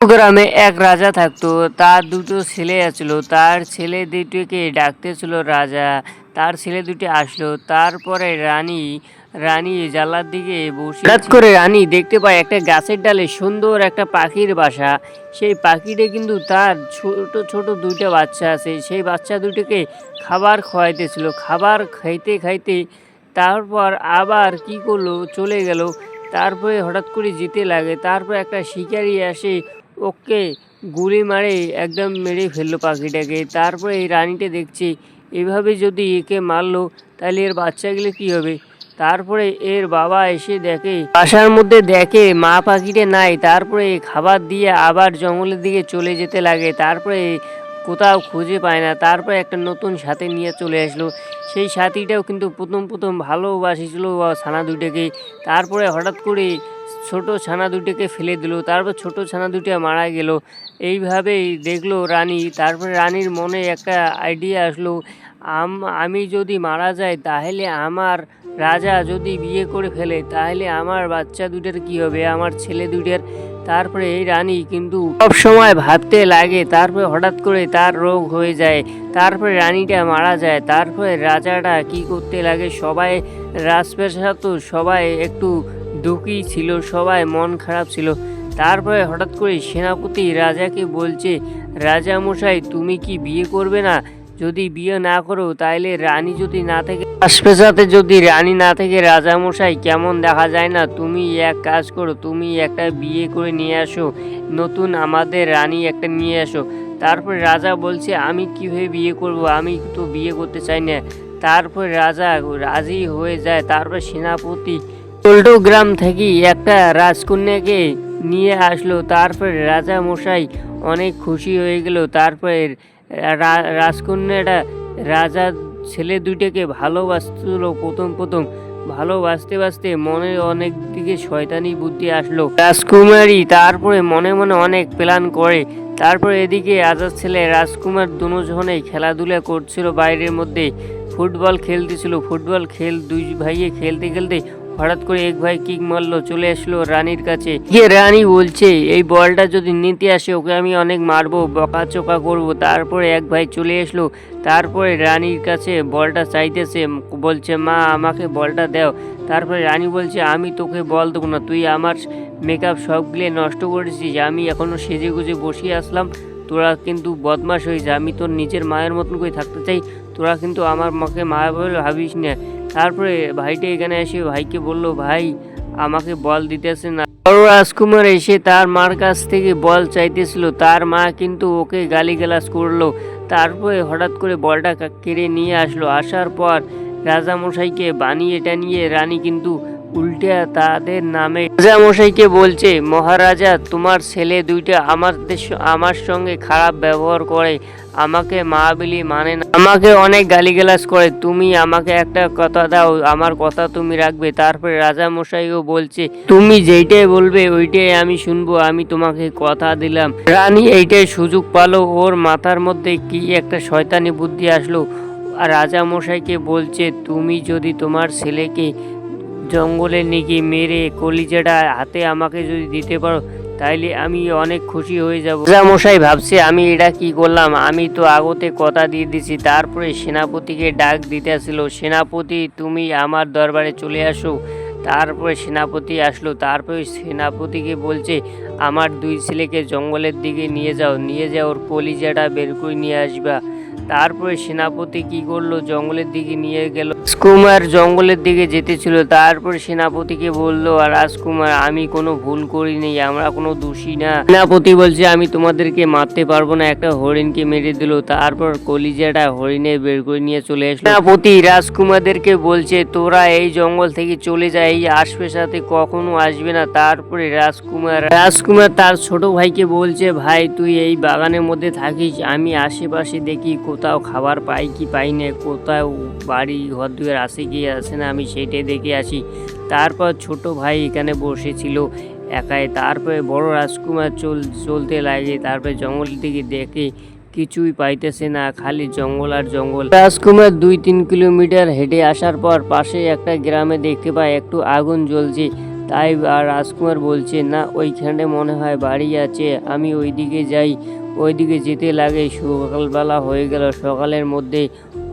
গ্রামে এক রাজা থাকতো। তার দুটো ছেলে আসলো তার ছেলে দুটোকে ডাকতেছিল রাজা। তার ছেলে দুটি আসলো। তারপরে রানী রানী জানলার দিকে বসে হঠাৎ করে রানী দেখতে পায় একটা গাছের ডালে সুন্দর একটা পাখির বাসা। সেই পাখিটা কিন্তু তার ছোট ছোট দুইটা বাচ্চা আছে। সেই বাচ্চা দুটোকে খাবার খাওয়াইতেছিল খাবার খাইতে খাইতে তারপর আবার কি করল? চলে গেল। তারপরে হঠাৎ করে যেতে লাগে। তারপর একটা শিকারি আসে ওকে গুলি মারে, একদম মেরে ফেলল পাখিটাকে। তারপরে এই রানীটা দেখছে, এভাবে যদি একে মারলো, তাহলে এর বাচ্চাগুলো কি হবে? তারপরে এর বাবা এসে দেখে, বাসার মধ্যে দেখে, মা পাখিটা নাই। তারপরে খাবার দিয়ে আবার জঙ্গলের দিকে চলে যেতে লাগে। তারপরে কোথাও খুঁজে পায় না। তারপরে একটা নতুন সাথে নিয়ে চলে আসলো। সেই সাথীটাও কিন্তু প্রথম প্রথম ভালোবাসিছিল ছানা দুটোকে তারপরে হঠাৎ করে ছোট ছানা দুটোকে ফেলে দিল, তারপর ছোট ছানা দুটো মারা গেল। এইভাবেই দেখল রানী, তারপরে রানীর মনে একটা আইডিয়া আসলো, আম, আমি যদি মারা যাই তাহলে আমার রাজা যদি বিয়ে করে ফেলে, তাহলে আমার বাচ্চা দুটোর কি হবে? আমার ছেলে দুটোর তারপরে এই রানী কিন্তু সব সময় ভাবতে লাগে, তারপরে হঠাৎ করে তার রোগ হয়ে যায়, তারপরে রানীটা মারা যায়, তারপরে রাজাটা কি করতে লাগে, সবাই রাজপ্রাসাদ তো সবাই একটু দুঃখী ছিল, সবাই মন খারাপ ছিল। তারপরে হঠাৎ করে সেনাপতি রাজাকে বলছে রাজা মশাই তুমি কি বিয়ে করবে না? যদি বিয়ে না করো তাহলে রানী যদি না থেকে রাজপ্রাসাদে যদি রানী না থেকে রাজা মশাই কেমন দেখা যায় না? তুমি এক কাজ করো, তুমি একটা বিয়ে করে নিয়ে আসো। নতুন আমাদের রানী একটা নিয়ে আসো। তারপর রাজা বলছে, আমি কীভাবে বিয়ে করব? আমি তো বিয়ে করতে চাই না। তারপর রাজা রাজি হয়ে যায়। তারপর সেনাপতি পল্টু গ্রাম থেকে একটা রাজকন্যাকে নিয়ে আসলো। তারপর রাজা মশাই অনেক খুশি হয়ে গেল। তারপরে রাজকন্যাটা রাজার ছেলে দুইটাকে ভালোবাসছিল। প্রথম প্রথম ভালোবাসতে, বাসতে মনে অনেক দিকে শয়তানি বুদ্ধি আসলো। রাজকুমারী তারপরে মনে মনে অনেক প্ল্যান করে। তারপরে এদিকে আজাদ ছেলে রাজকুমার দুজনেই খেলাধুলা করছিল বাইরের মধ্যে। ফুটবল খেলতেছিল। ফুটবল খেল, দুই ভাইয়ে খেলতে খেলতে হঠাৎ করে এক ভাই কিক মারলো চলে আসলো রানীর কাছে। গিয়ে রানী বলছে এই বলটা যদি নিতে আসে ওকে আমি অনেক মারবো বকাচোকা করব। তারপরে এক ভাই চলে আসলো। তারপরে রানীর কাছে বলটা চাইতেছে বলছে মা আমাকে বলটা দাও। তারপরে রানী বলছে আমি তোকে বল দেবো না তুই আমার মেকআপ সবগুলো নষ্ট করেছিস আমি এখনও সেজে গুজে বসিয়ে আসলাম। তোরা কিন্তু বদমাশ হয়েছে আমি তোর নিজের মায়ের মতন করে থাকতে চাই তোরা কিন্তু আমার মাকে মা বলে ভাবিস না। তারপরে ভাইটা এখানে এসে ভাইকে বলল, ভাই, আমাকে বল দিতেছে না। বড় রাজকুমার এসে তার মার কাছ থেকে বল চাইতেছিল। তার মা কিন্তু ওকে গালিগালাজ করল। তারপরে হঠাৎ করে বলটা কেড়ে নিয়ে আসলো। আসার পর রাজামশাইকে বানিয়ে টানিয়ে রানী কিন্তু উল্টে তাদের নামে রাজামশাইকে বলছে, মহারাজা, তোমার ছেলে দুইটা আমার আমার সঙ্গে খারাপ ব্যবহার করে। আমাকে মা বলি মানে না। আমাকে অনেক গালিগালাজ করে। তুমি আমাকে একটা কথা দাও, আমার কথা তুমি রাখবে। তারপরে রাজা মশাইও বলছে, তুমি যেইটাই বলবে, ওইটাই আমি শুনব, আমি তোমাকে কথা দিলাম। রানী এইটাই সুযোগ পালো। ওর মাথার মধ্যে কি একটা শয়তানি বুদ্ধি আসলো। আর রাজা মশাইকে বলছে, তুমি যদি তোমার ছেলেকে জঙ্গলে নিয়ে মেরে কলিজাটা হাতে আমাকে যদি দিতে পারো তাইলে আমি অনেক খুশি হয়ে যাব। রাজা মশাই ভাবছে, আমি এটা কি করলাম? আমি তো আগতে কথা দিয়ে দিছি। তারপরে সেনাপতিকে ডাক দিতেছিল সেনাপতি, তুমি আমার দরবারে চলে আসো। তারপরে সেনাপতি আসলো। তারপরে সেনাপতিকে বলছে, আমার দুই ছেলেকে জঙ্গলের দিকে নিয়ে যাও। নিয়ে যাও ওর কলিজাটা বের করে নিয়ে আসবা। তারপরে সেনাপতি কি করল? জঙ্গলের দিকে নিয়ে গেল। রাজকুমার জঙ্গলের দিকে যেতেছিল, তারপর সেনাপতিকে বলল, আর রাজকুমার, আমি কোনো ভুল করিনি, আমরা কোনো দোষী না। সেনাপতি বলছে, আমি তোমাদেরকে মারতে পারব না। একটা হরিণকে মেরে দিল, তারপর কলিজাটা হরিণে বের করে নিয়ে চলে আসলো। সেনাপতি রাজকুমারদেরকে বলছে, তোরা এই জঙ্গল থেকে চলে যায় এই আশপাশাতে কখনো আসবে না। তারপরে রাজকুমার রাজকুমার তার ছোট ভাইকে বলছে, ভাই, তুই এই বাগানের মধ্যে থাকিস, আমি আশেপাশে দেখি কোথাও খাবার পাই কি পাই না, কোথাও বাড়ি ঘর দুয়ার আসে কি আসে না, আমি সেইটাই দেখে আসি। তারপর ছোট ভাই এখানে বসেছিল, একাই। তারপরে বড় রাজকুমার চল, চলতে লাগে, তারপরে জঙ্গলের দিকে দেখে কিছুই পাইতেছে না, খালি জঙ্গল আর জঙ্গল। রাজকুমার দুই তিন কিলোমিটার হেঁটে আসার পর পাশে একটা গ্রামে দেখতে পায়, একটু আগুন জ্বলছে। তাই আর রাজকুমার বলছে, না, ওইখানে মনে হয় বাড়ি আছে, আমি ওইদিকে যাই। ওইদিকে যেতে লাগে। সকালবেলা হয়ে গেল। সকালের মধ্যে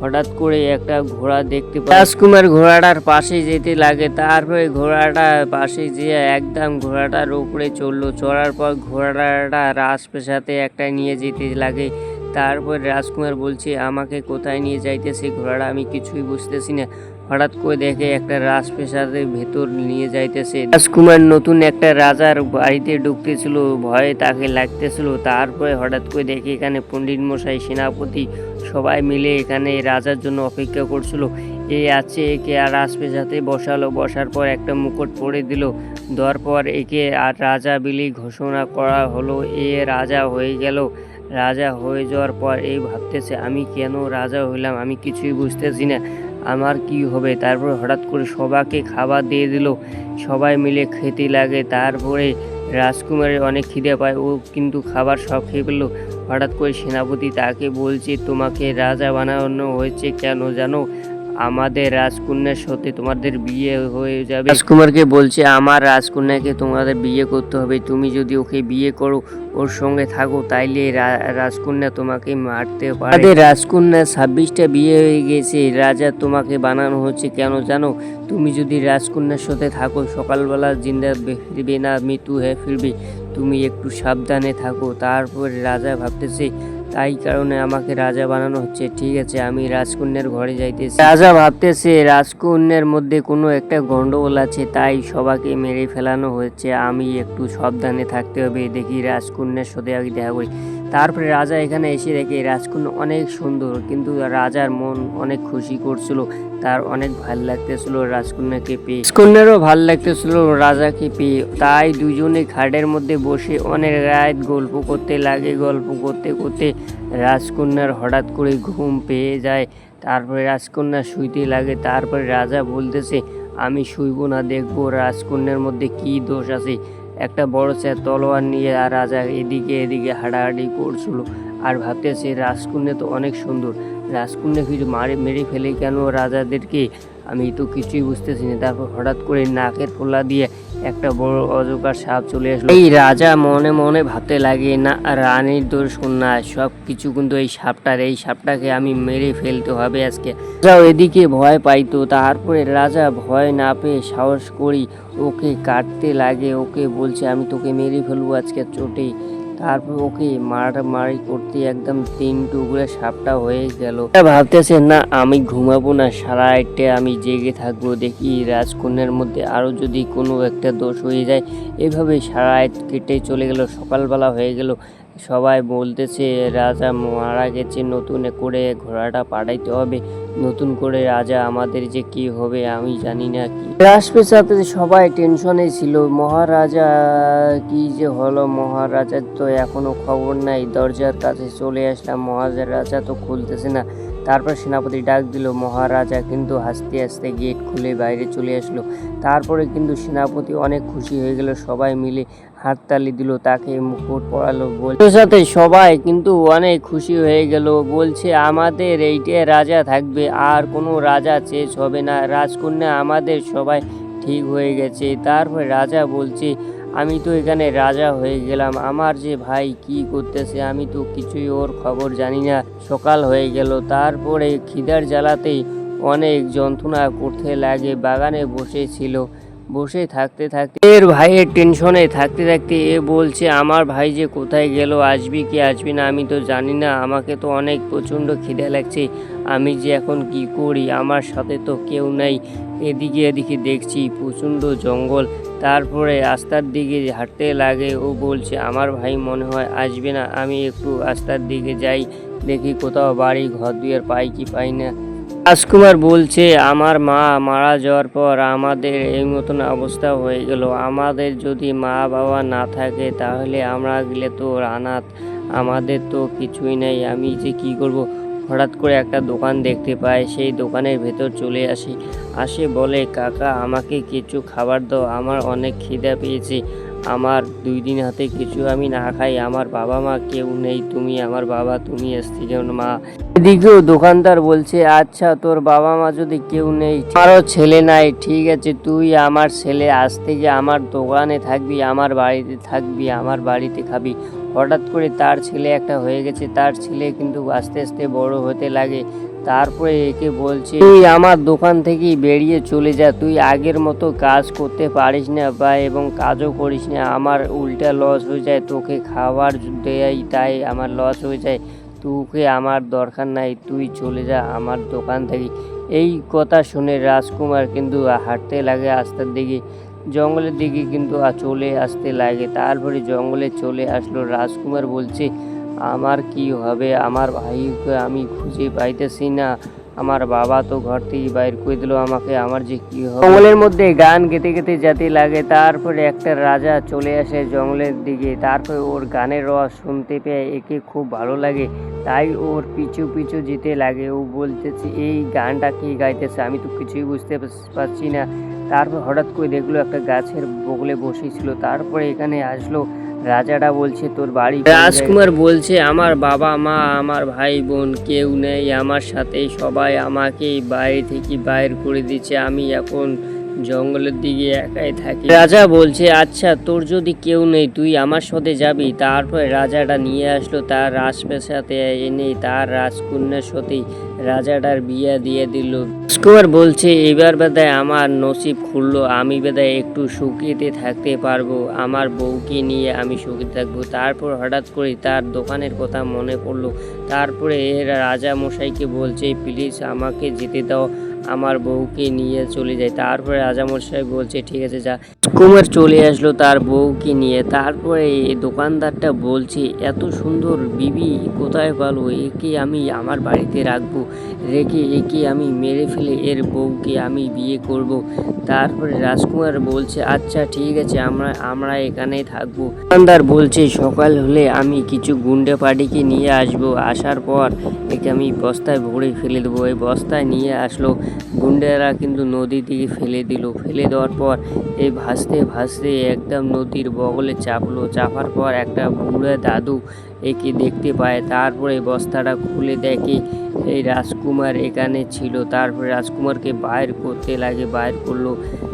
হঠাৎ করে একটা ঘোড়া দেখতে পাই। রাজকুমার ঘোড়াটার পাশে যেতে লাগে। তারপরে ঘোড়াটা পাশে যেয়ে একদম ঘোড়াটার উপরে চলল চড়ার পর ঘোড়াটা রাজপ্রাসাতে একটা নিয়ে যেতে লাগে। তারপর রাজকুমার বলছে, আমাকে কোথায় নিয়ে যাইতেছে ঘোড়াটা? আমি কিছুই বুঝতেছি না। হঠাৎ করে দেখে একটা রাজপ্রাসাদের ভেতর নিয়ে যাইতেছে। রাজকুমার নতুন একটা রাজার বাড়িতে ঢুকতেছিল, ভয়ে তাকে লাগতেছিল। তারপরে হঠাৎ করে দেখে এখানে পণ্ডিত মশাই, সেনাপতি সবাই মিলে এখানে রাজার জন্য অপেক্ষা করছিল। এ আছে একে আর রাজপ্রাসাদে বসালো। বসার পর একটা মুকুট পরে দিল। দেওয়ার পর একে আর রাজা বিলি ঘোষণা করা হলো, এ রাজা হয়ে গেল। রাজা হয়ে যাওয়ার পর এই ভাবতেছে, আমি কেন রাজা হইলাম? আমি কিছুই বুঝতেছি না। আমার কি হবে? তারপর হঠাৎ করে সবাকে খাবার দিয়ে দিল। সবাই মিলে খেতে লাগে। তারপরে রাজকুমারের অনেক খিদে পায়। ও কিন্তু খাবার সব খেয়ে ফেলল। হঠাৎ করে সেনাপতি তাকে বলছে, তোমাকে রাজা বানানো হয়েছে কেন জানো? আমাদের রাজকন্যার সাথে তোমাদের বিয়ে হয়ে যাবে। রাজকুমারকে বলছে আমার রাজকন্যাকে তোমাদের বিয়ে করতে হবে। তুমি যদি ওকে বিয়ে করো ওর সঙ্গে থাকো তাইলে রাজকন্যা তোমাকে মারতে পারে। আমাদের রাজকন্যা ছাব্বিশটা বিয়ে হয়ে গেছে। রাজা তোমাকে বানানো হচ্ছে কেন জানো? তুমি যদি রাজকন্যার সাথে থাকো সকালবেলা জিন্দা ফিরবে না মৃত্যু হয়ে ফিরবে। তুমি একটু সাবধানে থাকো। তারপর রাজা ভাবতেছে তাই কারণে আমাকে রাজা বানানো হচ্ছে। ঠিক আছে, আমি রাজকন্যার ঘরে যাইতেছি। রাজা ভাবতেছে রাজকন্যার মধ্যে কোনো একটা গন্ডগোল আছে, তাই সবাকে মেরে ফেলানো হয়েছে। আমি একটু সাবধানে থাকতে হবে, দেখি রাজকন্যার সাথে আগে দেখা করি। তারপরে রাজা এখানে এসে দেখে রাজকন্যা অনেক সুন্দর, কিন্তু রাজার মন অনেক খুশি করছিল। তার অনেক ভালো লাগতেছিল রাজকন্যাকে পেয়ে। রাজকন্যারও ভালো লাগতেছিল রাজাকে পেয়ে। তাই দুজনে খাটের মধ্যে বসে অনেক রাত গল্প করতে লাগে। গল্প করতে করতে রাজকন্যার হঠাৎ করে ঘুম পেয়ে যায়। তারপরে রাজকন্যা শুইতে লাগে। তারপরে রাজা বলতেছে, আমি শুইব না, দেখব রাজকন্যার মধ্যে কি দোষ আছে। একটা বড় সে তলোয়ার নিয়ে আর রাজা এদিকে এদিকে হাঁটাহাঁটি করছিল। আর ভাবতেছে রাজকন্যা তো অনেক সুন্দর। রাজকন্যা কিছু মারে, মেরে ফেলে কেন রাজাদেরকে? আমি তো কিছুই বুঝতেছি না। তারপর হঠাৎ করে নাকের ফোলা দিয়ে একটা বড় অজগর সাপ চলে আসলো। এই রাজা মনে মনে ভাবতে লাগে, না, রানীর দোষ না সব কিছু কিন্তু এই সাপটার, এই সাপটাকে আমি মেরে ফেলতে হবে আজকে। রাজাও এদিকে ভয় পাইতো, তারপরে রাজা ভয় না পেয়ে সাহস করি ওকে কাটতে লাগে। ওকে বলছে, আমি তোকে মেরে ফেলব আজকে চোটে তারপর ওকে মারামারি করতে একদম তিন টুকরে সাপটা হয়ে গেল। ভাবতেছে, না, আমি ঘুমাবো না, সারা রাতটা আমি জেগে থাকব, দেখি রাজকন্যার মধ্যে আরও যদি কোনো একটা দোষ হয়ে যায়। এভাবে সারা রাত কেটে চলে গেল, সকালবেলা হয়ে গেল। সবাই বলতেছে, রাজা মারা গেছে, নতুন করে ঘোড়াটা পাঠাইতে হবে। নতুন করে রাজা, আমাদের যে কি হবে আমি জানি না কি। রাজপ্রাসাদে সবাই টেনশনে ছিল। মহারাজা কি যে হলো? মহারাজার তো এখনও খবর নাই। দরজার কাছে চলে আসলাম। মহারাজা তো খুলতেছে না। তারপর সেনাপতি ডাক দিল। মহারাজা কিন্তু হাসতে হাসতে গেট খুলে বাইরে চলে আসলো। তারপরে কিন্তু সেনাপতি অনেক খুশি হয়ে গেল। সবাই মিলে হাততালি দিল, তাকে মুকুট পড়ালো বলছে সাথে সবাই কিন্তু অনেক খুশি হয়ে গেল। বলছে, আমাদের এইটে রাজা থাকবে, আর কোনো রাজা চেঞ্জ হবে না। রাজকন্যা আমাদের সবাই ঠিক হয়ে গেছে। তারপর রাজা বলছে, আমি তো এখানে রাজা হয়ে গেলাম। আমার যে ভাই কি করতেছে, আমি তো কিছুই ওর খবর জানি না। সকাল হয়ে গেল। তারপরে খিদার জ্বালাতেই অনেক যন্ত্রণা করতে লাগে। বাগানে বসেছিল বসে থাকতে থাকতে এর ভাইয়ের টেনশনে থাকতে থাকতে এ বলছে, আমার ভাই যে কোথায় গেল, আসবি কি আসবি না, আমি তো জানি না, আমাকে তো অনেক প্রচণ্ড খিদে লাগছে, আমি যে এখন কি করি, আমার সাথে তো কেউ নেই। এদিকে এদিকে দেখছি প্রচণ্ড জঙ্গল, তারপরে রাস্তার দিকে হাঁটতে লাগে, ও বলছে, আমার ভাই মনে হয় আসবে না, আমি একটু রাস্তার দিকে যাই, দেখি কোথাও বাড়ি, ঘর দুয়ার পাই কি পাই না। রাজকুমার বলছে, আমার মা মারা যাওয়ার পর আমাদের এই মতন অবস্থা হয়ে গেল। আমাদের যদি মা বাবা না থাকে তাহলে আমরা গেলে তো অনাথ আমাদের তো কিছুই নেই। আমি যে কি করব? হঠাৎ করে একটা দোকান দেখতে পাই, সেই দোকানের ভেতর চলে আসি। আসে বলে, কাকা, আমাকে কিছু খাবার দাও। আমার অনেক খিদা পেয়েছে। আমার দুই দিন হাতে কিছু আমি না খাই, আমার বাবা মা কেউ নেই, তুমি আমার বাবা, তুমি স্ত্রী মা। এদিকেও দোকানদার বলছে আচ্ছা তোর বাবা মা যদি কেউ নেই, আমারও ছেলে নাই, ঠিক আছে, তুই আমার ছেলে, আজ থেকে আমার দোকানে থাকবি, আমার বাড়িতে থাকবি, আমার বাড়িতে খাবি। হঠাৎ করে তার ছেলে একটা হয়ে গেছে, তার ছেলে কিন্তু আস্তে আস্তে বড় হতে লাগে। তারপরে একে বলছে, তুই আমার দোকান থেকে বেরিয়ে চলে যা, তুই আগের মতো কাজ করতে পারিস না বা এবং কাজও করিস না, আমার উল্টা লস হয়ে যায়, তোকে খাবার দেয় তাই আমার লস হয়ে যায়, তোকে আমার দরকার নাই, তুই চলে যা আমার দোকান থেকে। এই কথা শুনে রাজকুমার কিন্তু হাঁটতে লাগে রাস্তার দিকে, জঙ্গলের দিকে কিন্তু চলে আসতে লাগে। তারপরে জঙ্গলে চলে আসলো রাজকুমার, বলছে আমার কি হবে? আমার ভাইকে আমি খুঁজে পাইতেছি না। আমার বাবা তো ঘর থেকে বাইর করে দিল, আমাকে আমার যে কি হবে? জঙ্গলের মধ্যে গান গেতে গেতে যেতে লাগে, তারপরে একটা রাজা চলে আসে জঙ্গলের দিকে। তারপরে ওর গানের রস শুনতে পেয়ে একে খুব ভালো লাগে, তাই ওর পিছু পিছু যেতে লাগে। ও বলতেছে, এই গানটা কি গাইতেছে? আমি তো কিছুই বুঝতে পারছি না। তারপর হঠাৎ করে দেখল একটা গাছের বগলে বসেছিল। তারপরে এখানে আসলো রাজাটা বলছে, তোর বাড়ি রাজকুমার বলছে, আমার বাবা মা, আমার ভাই বোন কেউ নেই, আমার সাথে সবাই আমাকে বাইরে থেকে বাইর করে দিচ্ছে। আমি এখন জঙ্গলের দিকে একাই থাকি। রাজা বলছে আচ্ছা তোর যদি কেউ নেই, তুই আমার সাথে যাবি? তারপরে রাজাটা নিয়ে আসলো তার রাজপ্রাসাদে, এনে তার রাজকন্যার সাথে রাজাটার বিয়ে দিয়ে দিল। রাজকুমার বলছে, এবার বেদায় আমার নসিব খুললো, আমি বেদায় একটু সুখীতে থাকতে পারব, আমার বউকে নিয়ে আমি সুখী থাকব। তারপর হঠাৎ করে তার দোকানের কথা মনে পড়ল। তারপরে এর রাজা মশাইকে বলছে, প্লিজ আমাকে যেতে দাও আমার বউকে নিয়ে চলে যায় তারপরে রাজামশাই বলছে, ঠিক আছে, যা। কুমার চলে আসলো তার বউকে নিয়ে। তারপরে দোকানদারটা বলছে, এত সুন্দর বিবি, কোথায় পালো? একে আমি আমার বাড়িতে রাখব। রেখে একে আমি মেরে ফেলে এর বউকে আমি বিয়ে করব। তারপরে রাজকুমার বলছে আচ্ছা ঠিক আছে, আমরা আমরা এখানেই থাকব। দোকানদার বলছে, সকাল হলে আমি কিছু গুন্ডে পার্টিকে নিয়ে আসব। আসার পর একে আমি বস্তায় ভরে ফেলে দেবো। এই বস্তায় নিয়ে আসলো। গুন্ডেরা কিন্তু নদী দিকে ফেলে দিল। ফেলে দেওয়ার পর এই ভাসতে ভাসতে একদম নদীর বগলে চাপলো। চাপার পর একটা বুড়ো দাদু একে দেখতে পায়। তারপরে বস্তাটা খুলে দেখে এই রাজকুমার এখানে ছিল। তারপরে রাজকুমারকে বাইর করতে লাগে, বাইর করল।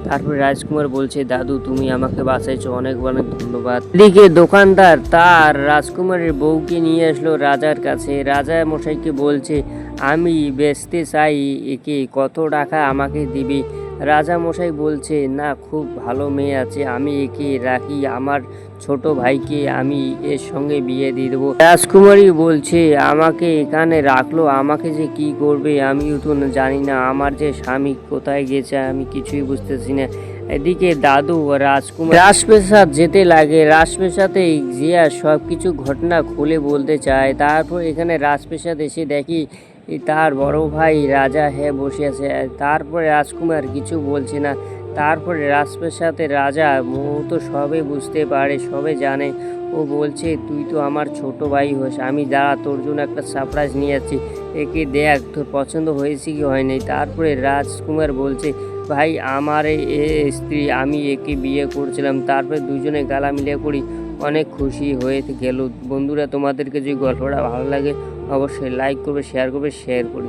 তারপরে রাজকুমার বলছে, দাদু, তুমি আমাকে বাঁচাইছো। অনেক অনেক ধন্যবাদ। এদিকে দোকানদার তার রাজকুমারের বউকে নিয়ে আসলো রাজার কাছে। রাজা মশাইকে বলছে আমি বেচতে চাই, একে কত টাকা আমাকে দিবে? রাজা মশাই বলছে, না, খুব ভালো মেয়ে আছে, আমি একে রাখি, আমার ছোট ভাইকে আমি এর সঙ্গে বিয়ে দিয়ে দেবো। রাজকুমারী বলছে, আমাকে এখানে রাখল, আমাকে যে কি করবে আমিও তো জানি না, আমার যে স্বামী কোথায় গেছে আমি কিছুই বুঝতেছি না। এদিকে দাদু রাজকুমার রাজপ্রাসাদ যেতে লাগে, রাজপ্রাসাদে জিয়া সব কিছু ঘটনা খুলে বলতে চায়, তারপর এখানে রাজপ্রাসাদ এসে দেখি তার বড় ভাই রাজা হ্যাঁ বসে আছে তারপরে রাজকুমার কিছু বলছে না। তারপরে রাজপ্রাসাদের রাজা তো সবে বুঝতে পারে সবে জানে। ও বলছে, তুই তো আমার ছোট ভাই হোস, আমি দাঁড়া তোর জন্য একটা সারপ্রাইজ নিয়ে যাচ্ছি একে দেখ, তোর পছন্দ হয়েছে কি হয়নি? তারপরে রাজকুমার বলছে, ভাই, আমার এ স্ত্রী, আমি একে বিয়ে করছিলাম। তারপরে দুজনে গালা মিলিয়ে করি। অনেক খুশি হয়ে গেল। বন্ধুরা, তোমাদেরকে যদি গল্পটা ভালো লাগে, অবশ্যই লাইক করবে শেয়ার করবে শেয়ার করে